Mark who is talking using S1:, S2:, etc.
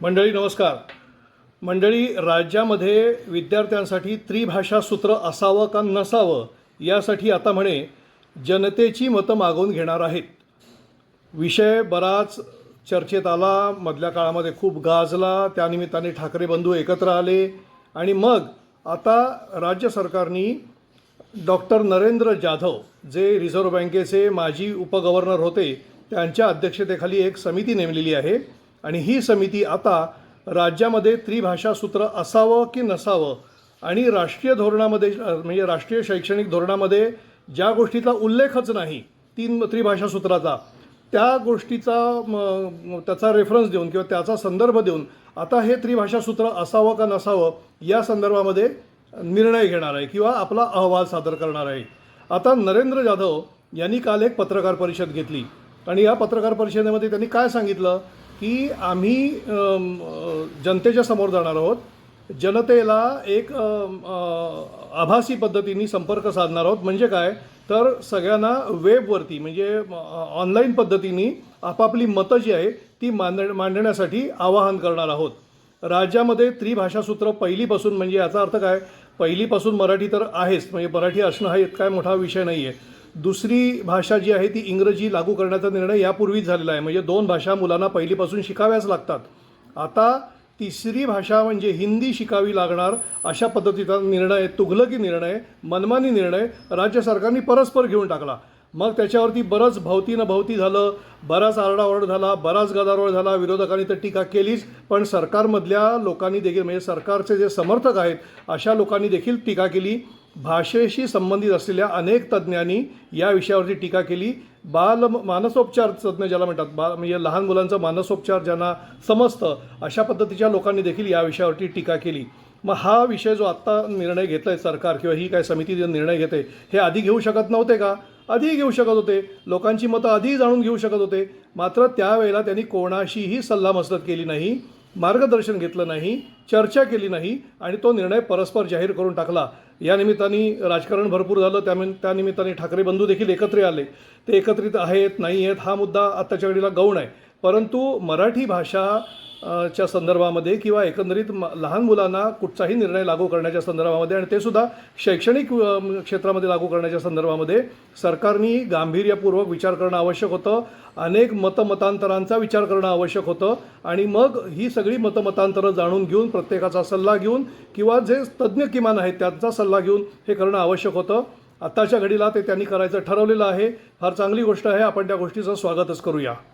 S1: मंडळी नमस्कार. मंडळी राज्यामध्ये विद्यार्थ्यांसाठी त्रिभाषा सूत्र असावं का नसावं यासाठी आता म्हणे जनतेची मतं मागवून घेणार आहेत. विषय बराच चर्चेत आला मधल्या काळामध्ये खूप गाजला त्यानिमित्ताने ठाकरे बंधू एकत्र आले आणि मग आता राज्य सरकारनी डॉक्टर नरेंद्र जाधव जे रिझर्व्ह बँकेचे माजी उपगव्हर्नर होते त्यांच्या अध्यक्षतेखाली एक समिती नेमलेली आहे. आणि ही समिती आता राज्यामध्ये त्रिभाषा सूत्र असावं की नसावं? आणि राष्ट्रीय धोरणामध्ये म्हणजे राष्ट्रीय शैक्षणिक धोरणामध्ये ज्या गोष्टीचा उल्लेखच नाही तीन त्रिभाषा सूत्राचा त्या गोष्टीचा त्याचा रेफरन्स देऊन किंवा त्याचा संदर्भ देऊन आता हे त्रिभाषा सूत्र असावं का नसावं या संदर्भामध्ये निर्णय घेणार आहे किंवा आपला अहवाल सादर करणार आहे. आता नरेंद्र जाधव यांनी काल एक पत्रकार परिषद घेतली. आणि या पत्रकार परिषदेमध्ये त्यांनी काय सांगितलं? की आम्ही जनतेच्या समोर जाणार आहोत. जनतेला एक आभासी पद्धतीने संपर्क साधणार आहोत. म्हणजे काय? तर सगळ्यांना वेबवरती म्हणजे ऑनलाईन पद्धतीने आपापली मतं जी आहे ती मांड मांडण्यासाठी आवाहन करणार आहोत. राज्यामध्ये त्रिभाषासूत्र पहिलीपासून म्हणजे याचा अर्थ काय? पहिलीपासून मराठी तर आहेच म्हणजे मराठी असणं हा इतका मोठा विषय नाही आहे दुसरी भाषा जी आहे ती इंग्रजी लागू करण्याचा निर्णय यापूर्वीच झालेला आहे. म्हणजे दोन भाषा मुलांना पहिलीपासून शिकाव्याच लागतात. आता तिसरी भाषा म्हणजे हिंदी शिकावी लागणार अशा पद्धतीचा निर्णय तुघलकी निर्णय मनमानी निर्णय राज्य सरकारने परस्पर घेऊन टाकला. मग त्याच्यावरती बरंच भवती न भवती झालं बराच आरडाओरड झाला बराच गदारोळ झाला विरोधकांनी तर टीका केलीच पण सरकारमधल्या लोकांनी देखील म्हणजे सरकारचे जे समर्थक आहेत अशा लोकांनी देखील टीका केली. भाषेशी संबंधित असलेल्या अनेक तज्ज्ञांनी या विषयावरती टीका केली. बाल मानसोपचार तज्ज्ञ ज्याला म्हणतात बा म्हणजे लहान मुलांचं मानसोपचार ज्यांना समजतं अशा पद्धतीच्या लोकांनी देखील या विषयावरती टीका केली. मग हा विषय जो आत्ता निर्णय घेतला आहे सरकार किंवा ही काय समिती जे निर्णय घेते हे आधी घेऊ शकत नव्हते का? आधीही घेऊ शकत होते. लोकांची मतं आधीही जाणून घेऊ शकत होते. मात्र त्यावेळेला त्यांनी कोणाशीही सल्लामसलत केली नाही. मार्गदर्शन घेतलं नाही चर्चा केली नाही आणि तो निर्णय परस्पर जाहीर करून टाकला. या निमित्ताने राजकारण भरपूर झालं. त्यामिन त्यानिमित्ताने ठाकरे बंधू देखील एकत्र आले. ते एकत्रित आहेत नाही आहेत हा मुद्दा आत्ताच्या घडीला गौण आहे. परंतु मराठी भाषा च्या संदर्भामध्ये किंवा एकंदरीत म- लहान मुलांना कुठचाही निर्णय लागू करण्याच्या संदर्भामध्ये आणि ते सुद्धा शैक्षणिक क्षेत्रामध्ये लागू करण्याच्या संदर्भामध्ये सरकारनी गांभीर्यपूर्वक विचार करणं आवश्यक होतं. अनेक मतमतांतरांचा विचार करणं आवश्यक होतं. आणि मग ही सगळी मतमतांतरं जाणून घेऊन प्रत्येकाचा सल्ला घेऊन किंवा जे तज्ज्ञ किमान आहेत त्यांचा सल्ला घेऊन हे करणं आवश्यक होतं. आत्ताच्या घडीला ते त्यांनी करायचं ठरवलेलं आहे. फार चांगली गोष्ट आहे. आपण त्या गोष्टीचं स्वागतच करूया.